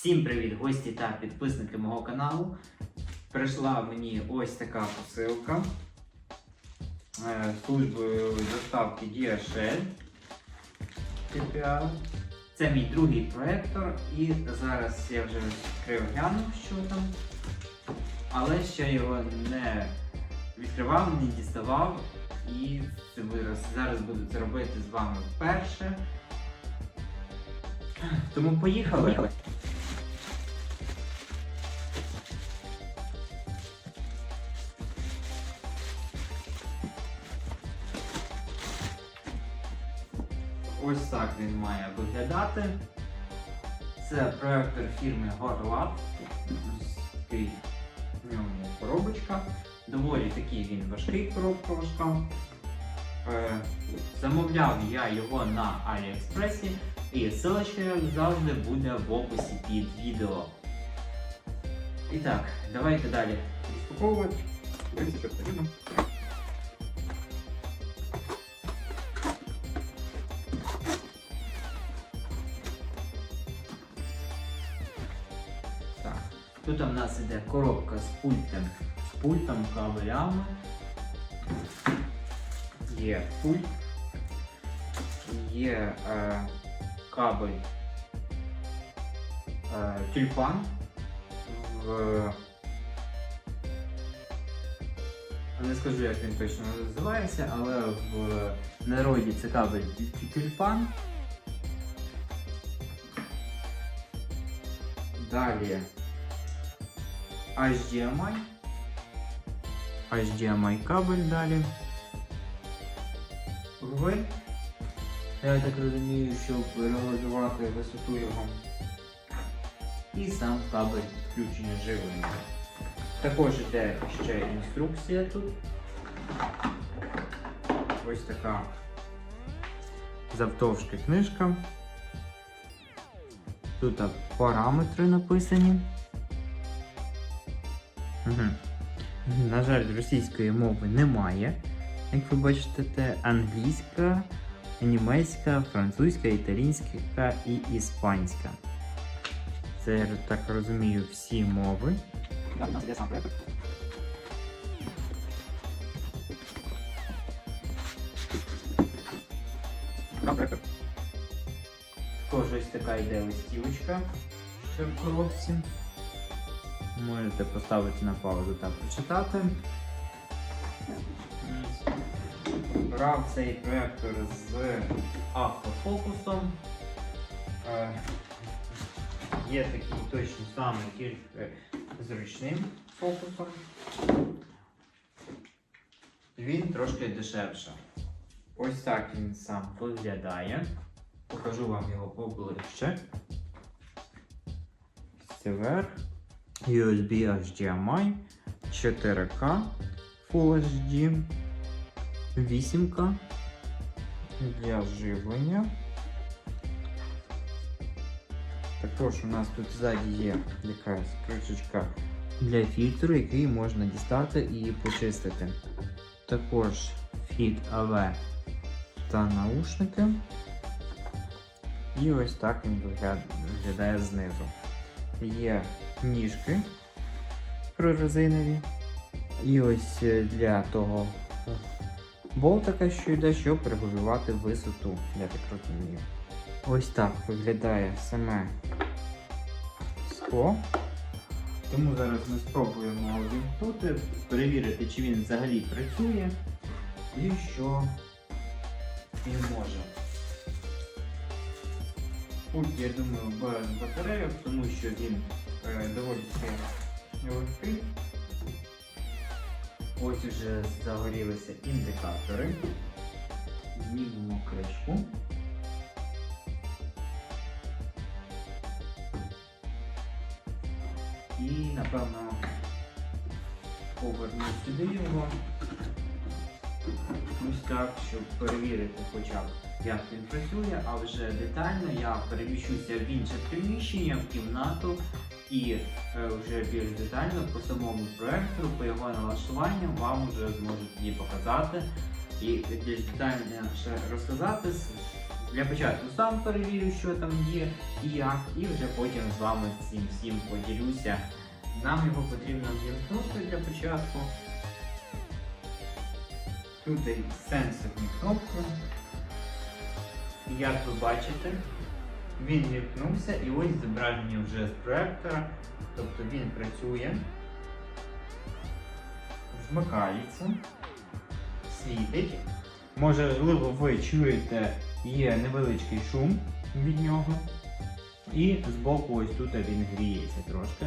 Всім привіт, гості та підписники мого каналу. Прийшла мені ось така посилка е, службою доставки DHL. Це мій другий проектор, і зараз я вже відкрив глянув, що там. Але ще його не відкривав, не діставав. І це вираз зараз буду це робити з вами вперше. Тому поїхали. Ось так він має виглядати. Це проектор фірми Gorlab. Ось такий в ньому коробочка. Доволі такий він важкий коробка важка. Е, замовляв я його на Аліекспресі і ссылочка, як завжди, буде в описі під відео. І так, давайте далі розпаковувати. Дивіться, потрібно. Тут у нас іде коробка з пультом, з пультом, кабелями. Є пульт, є е, кабель е, тюльпан в. Не скажу, як він точно називається, але в народі це кабель тюльпан. Далі HDMI. HDMI кабель далі. Руль. Я так розумію, щоб регулювати висоту його. І сам кабель підключення живлення. Також йде ще інструкція тут. Ось така завтовшки книжка. Тут параметри написані. Угу. На жаль, російської мови немає. Як ви бачите, це англійська, німецька, французька, італійська і іспанська. Це, я так розумію, всі мови. Також ось така йде листівочка ще в коробці. Можете поставити на паузу та прочитати. Брав цей проектор з автофокусом. Е, Є такий точно самий тільки з ручним фокусом. Він трошки дешевше. Ось так він сам виглядає. Покажу вам його поближче. Це верх. USB HDMI, 4К Full HD, 8К для живлення. Також у нас тут ззаді є якась кришечка для фільтру, який можна дістати і почистити. Також фіт AV та наушники. І ось так він виглядає знизу. Є ніжки прорезинові. І ось е, для того е, болтика, що йде, щоб регулювати висоту, я так. Ось так виглядає саме скло. Тому зараз ми спробуємо увімкнути, перевірити, чи він взагалі працює і що він може. Пульт, я думаю, без батарейок, тому що він е, доволі таки легкий. Ось уже загорілися індикатори. Знімемо кришку. І напевно поверну сюди його. Ось так, щоб перевірити хоча б як він працює, а вже детально я переміщуся в інше приміщення, в кімнату і е, вже більш детально по самому проектору, по його налаштуванню вам вже зможуть її показати і більш детально ще розказати, Для початку сам перевірю, що там є і як, і вже потім з вами цим всім поділюся. Нам його потрібно вімкнути для початку. Тут сенсорні кнопки. Як ви бачите, він вімкнувся і ось зображення вже з проектора. Тобто він працює, вмикається, світить. Можливо, ви чуєте, є невеличкий шум від нього. І збоку ось тут він гріється трошки.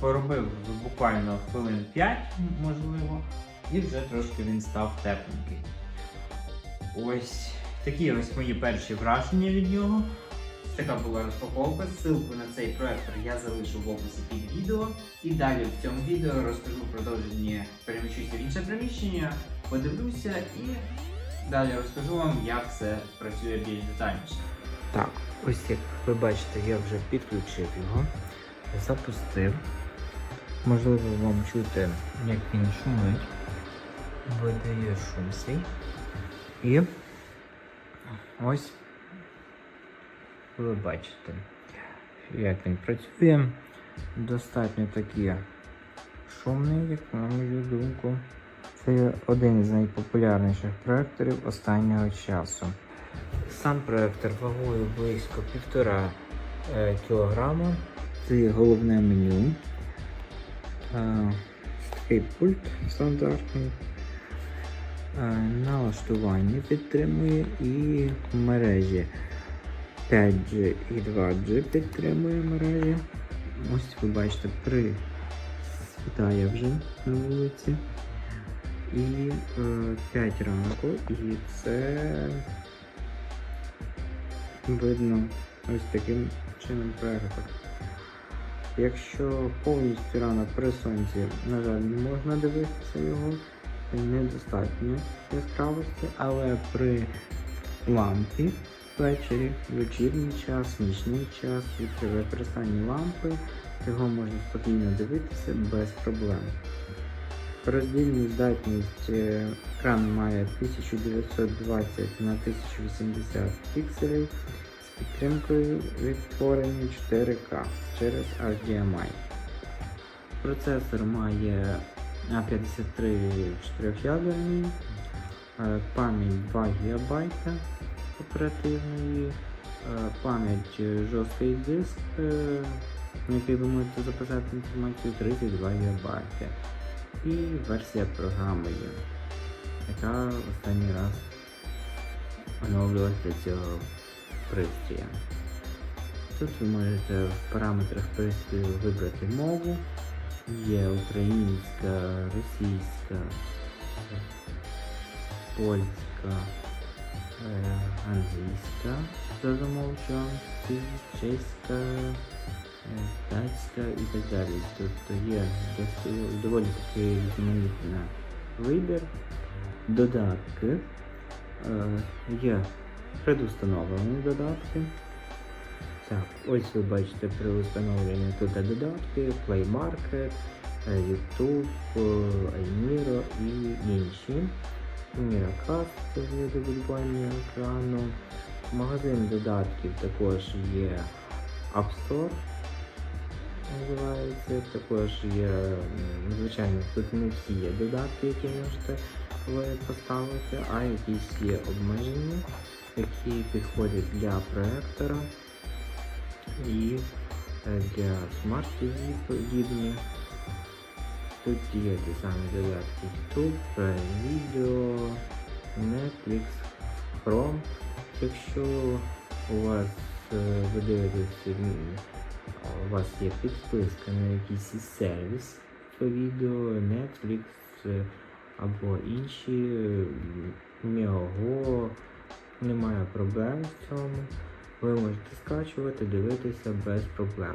Поробив буквально хвилин 5, можливо, і вже трошки він став тепленький. Ось такі ось мої перші враження від нього. Така була розпаковка. Ссылку на цей проектор я залишу в описі під відео. І далі в цьому відео розкажу продовження переміщуся в інше приміщення, подивлюся і далі розкажу вам, як все працює більш детальніше. Так, ось як ви бачите, я вже підключив його, запустив. Можливо, вам чути, як він шумить, видає шум свій. І ось ви бачите, як він працює. Достатньо таки шумний, як на мою думку. Це один з найпопулярніших проекторів останнього часу. Сам проектор вагою близько 1,5 е, кілограма. Це головне меню. Е, Такий пульт стандартний. Е, Налаштування підтримує і мережі 5G і 2G підтримує мережі. Ось ви бачите, при світає вже на вулиці. І е, 5 ранку, і це видно ось таким чином проектор. Якщо повністю рано при сонці, на жаль, не можна дивитися його, недостатньо яскравості, але при лампі ввечері, вечірній час, нічний час і при використанні лампи його можна спокійно дивитися без проблем. Роздільну здатність е, екран має 1920 на 1080 пікселів з підтримкою відтворення 4К через HDMI. Процесор має A53 4-ядерний, е, пам'ять 2 ГБ оперативної, е, пам'ять е, жорсткий диск, на який ви можете записати інформацію 32 ГБ. І версія програми є, яка останній раз оновлювалася для цього пристрія. Тут ви можете в параметрах пристрою вибрати мову. Є українська, російська, польська, е, англійська за замовчуваністю, чеська, е, датська і так далі. Тобто є доволі такий різноманітний вибір. Додатки. Е, Є предустановлені додатки. Так, ось ви бачите при установленні тут є додатки, Play Market, YouTube, iMiro і інші. Miracast це для дублювання екрану. Магазин додатків також є App Store. Називається, також є, звичайно, тут не всі є додатки, які можете ви поставити, а якісь є обмеження, які підходять для проектора і для смарт TV подібні. Тут є ті самі додатки YouTube, Prime Video, Netflix, Chrome. Якщо у вас е, ви дивитесь, у вас є підписка на якийсь сервіс по відео, Netflix е, або інші, Meogo, немає проблем в цьому. Ви можете скачувати, дивитися без проблем.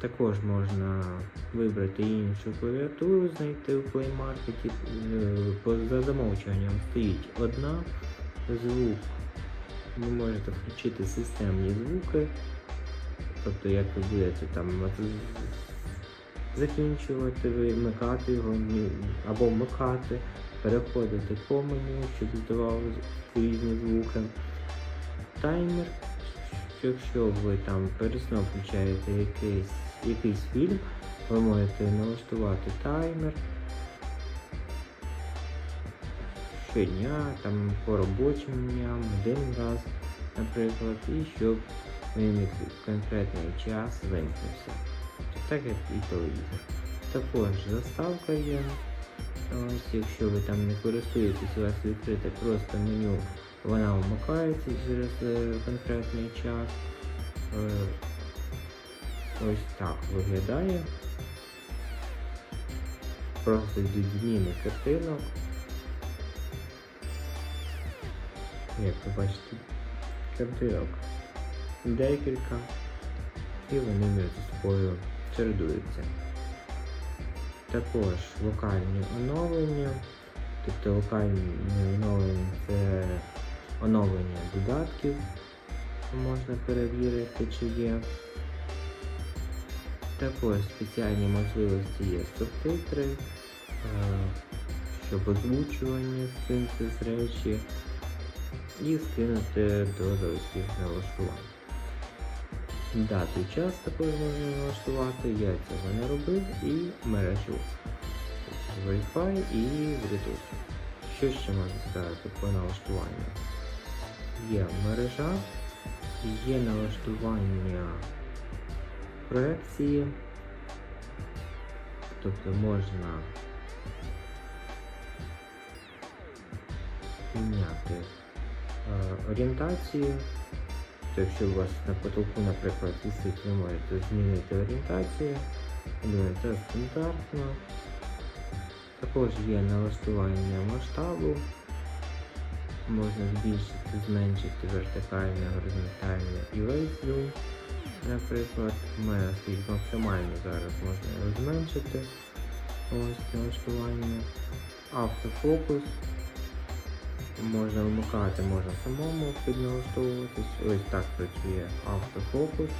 Також можна вибрати іншу клавіатуру, знайти в Play Market. Е, За замовчуванням стоїть одна звук. Ви можете включити системні звуки. Тобто як ви будете там закінчувати, вимикати його або вмикати, переходити по меню, щоб здавали різні звуки. таймер. Якщо ви там перед сном включаєте якийсь, якийсь фільм, ви можете налаштувати таймер щодня, там по робочим дням, один раз, наприклад, і щоб він конкретний час вимкнувся. Так як і телевізор. Також заставка є. Ось, якщо ви там не користуєтесь, у вас відкрите просто меню, вона вмикається через е, конкретний час. Е, Ось так виглядає. Просто йдуть зміни картинок. Як ви бачите, картинок декілька і вони між собою чередуються. Також локальні оновлення. Тобто локальні оновлення це оновлення додатків. Можна перевірити, чи є. Також спеціальні можливості є субтитри, е, щоб озвучування синтез речі і скинути до заводських налаштувань. Дату і час також можна налаштувати, я цього не робив, і мережу Wi-Fi і Bluetooth. Що ще можна сказати по налаштуванню? Є мережа, є налаштування проекції, тобто можна міняти е, орієнтацію. То якщо у вас на потолку, наприклад, висить, ви можете змінити орієнтацію. Це стандартно. Також є налаштування масштабу. Можна збільшити, зменшити вертикальне, горизонтальне і весь зум. Наприклад, у мене максимально зараз можна його зменшити. Ось налаштування. Автофокус. Можна вмикати, можна самому підналаштовуватись. Ось так працює автофокус.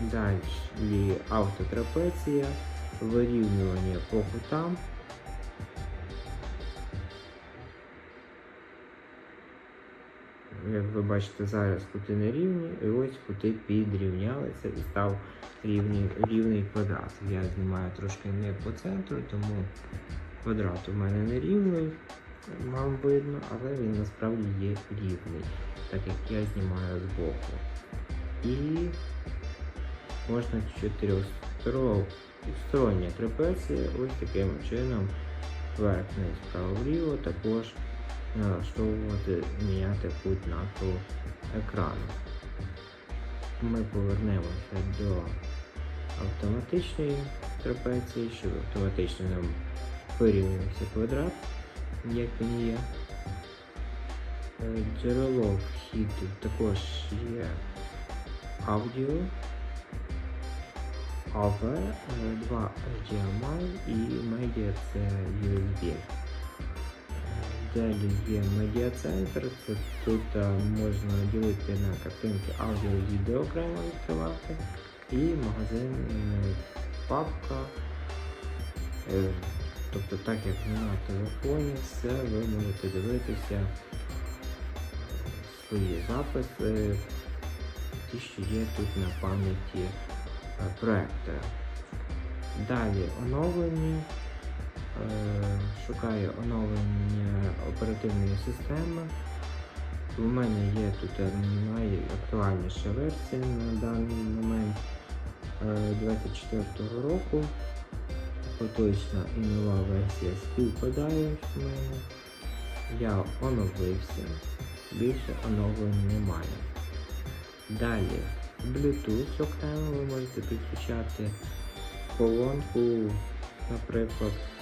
Далі автотрапеція, вирівнювання по кутам. Як ви бачите, зараз кути не рівні, і ось кути підрівнялися і став рівний, рівний квадрат. Я знімаю трошки не по центру, тому квадрат у мене не рівний, вам видно, але він насправді є рівний, так як я знімаю збоку. І можна чотирьохстороння трапеція ось таким чином вверх вниз вправо вліво також налаштовувати, міняти кут нахилу екрану. Ми повернемося до автоматичної трапеції, щоб автоматично нам вирівнявся квадрат, як він є. Е, Джерело вхіду також є аудіо, AV, е, два HDMI і медіа це USB. Далі є медіа-центр, це тут е, можна ділити на картинки аудіо і відео окремо відкривати. І магазин е, папка. Е, Тобто так як на телефоні, все ви можете дивитися свої записи, ті, що є тут на пам'яті проектора. Далі оновлення. Е, Шукаю оновлення оперативної системи. У мене є тут е, найактуальніша версія на даний момент е, 24 року. Поточна і нова версія співпадають в мене. Я оновився. Більше оновлень немає. Далі Bluetooth окремо ви можете підключати колонку, наприклад, е,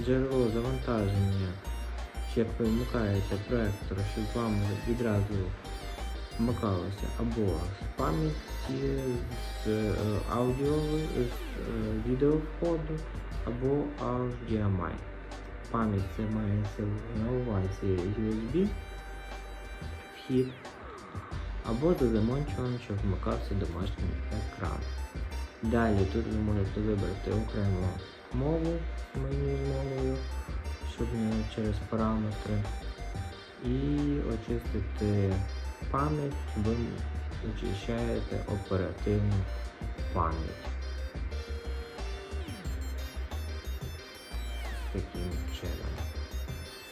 джерело завантаження, ви вмикаєте проектор, щоб вам відразу вмикалося або з пам'яті, з е, аудіо, з е, відеовходу, або HDMI. Пам'ять це мається на увазі USB вхід, або за замончуванням, щоб вмикався домашній екран. Далі тут ви можете вибрати окрему мову з мовою, щоб через параметри. І очистити пам'ять, ви очищаєте оперативну пам'ять. Таким чином.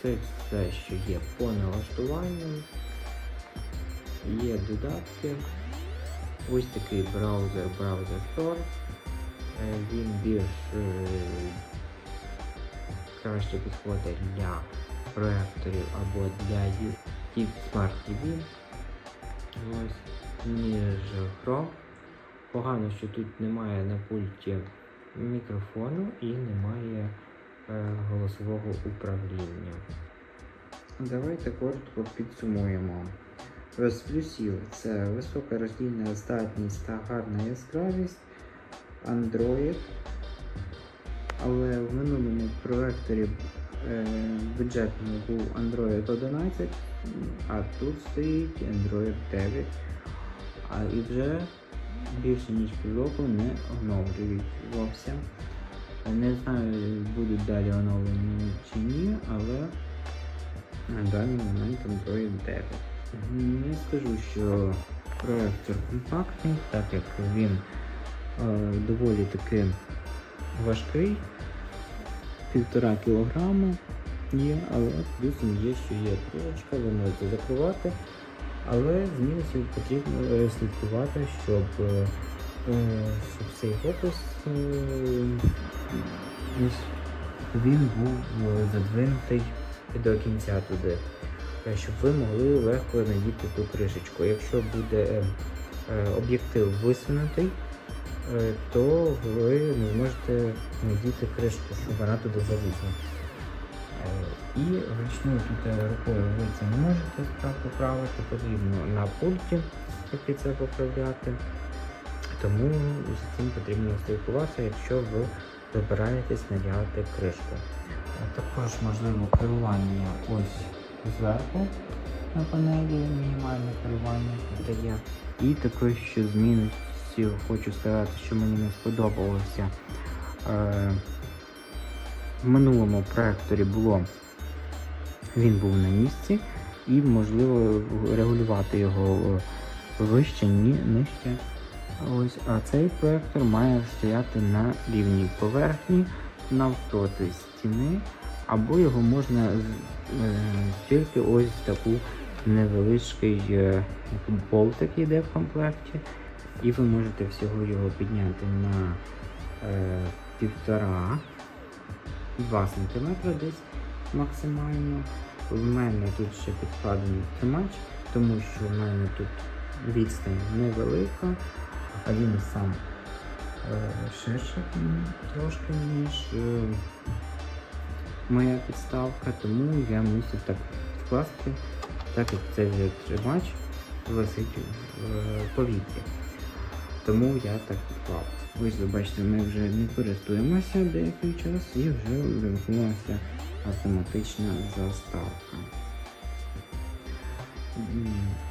Це все, що є по налаштуванням. Є додатки. Ось такий браузер Browser Tor. Е, Він більш е, краще підходить для проекторів або для Smart TV. Ось, ніж Chrome. Погано, що тут немає на пульті мікрофону і немає е, голосового управління. Давайте коротко підсумуємо. З плюсів це висока роздільна здатність та гарна яскравість, Android. Але в минулому проекторі е, бюджетному був Android 11, а тут стоїть Android 9. А і вже більше ніж півроку не оновлювався. Не знаю, будуть далі оновлені чи ні, але на даний момент Android 9. Не скажу, що проектор компактний, так як він доволі таки важкий, півтора кілограма є, але плюсом є, що є крилочка, ви можете закривати. Але з мінусів потрібно е, слідкувати, щоб, е, е, щоб цей е, він був е, задвинутий до кінця туди, е, щоб ви могли легко надіти ту кришечку. Якщо буде е, е, об'єктив висунутий, е, то ви не зможете надіти кришку, щоб вона туди залізла. Е, І вручну тут е, рукою ви це не можете так поправити, потрібно на пульті як це поправляти. Тому з цим потрібно слідкуватися, якщо ви вибираєтесь надягати кришку. Е, Також можливо керування ось зверху на панелі, мінімальне керування дає. І також що з мінусів хочу сказати, що мені не сподобалося. Е, в минулому проекторі було він був на місці і можливо регулювати його е, вище, ні, нижче. Ось, а цей проектор має стояти на рівній поверхні навпроти стіни, або його можна е, тільки ось таку невеличкий е, болтик йде в комплекті, і ви можете всього його підняти на е, півтора 2 см десь максимально. В мене тут ще підкладений тримач, тому що в мене тут відстань невелика, а він сам е, ширше трошки, ніж е, моя підставка, тому я мусив так вкласти, так як цей тримач висить в е, повітрі. Тому я так підклав. Ось ви бачите, ми вже не користуємося деякий час і вже вимкнулася автоматична заставка.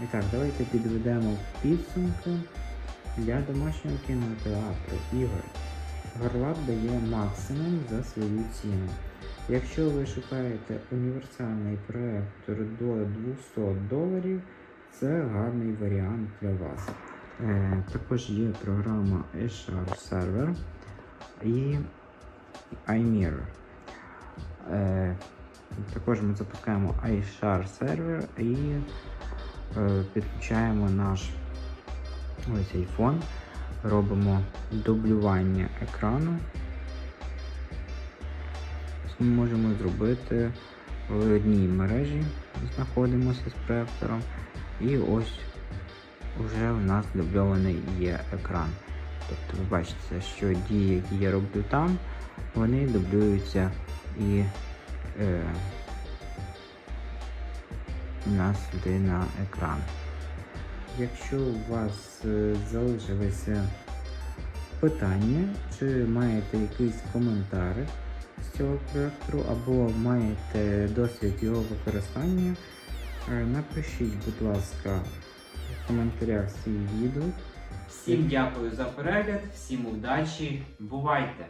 І так, давайте підведемо підсумки для домашнього кінотеатру ігор. Горлаб дає максимум за свою ціну. Якщо ви шукаєте універсальний проектор до 200 доларів, це гарний варіант для вас. Е, також є програма eShare Server і iMirror. Е, також ми запускаємо iShare Server і е, підключаємо наш ось iPhone, робимо дублювання екрану. Ми можемо зробити в одній мережі, знаходимося з проектором, і ось вже у нас дубльований є екран. Тобто ви бачите, що дії, які я роблю там, вони дублюються і е, у нас сюди на екран. Якщо у вас е, залишилися питання, чи маєте якийсь коментар з цього проектору, або маєте досвід його використання, е, напишіть, будь ласка, в коментарях цій відео. Всім дякую за перегляд, всім удачі, бувайте!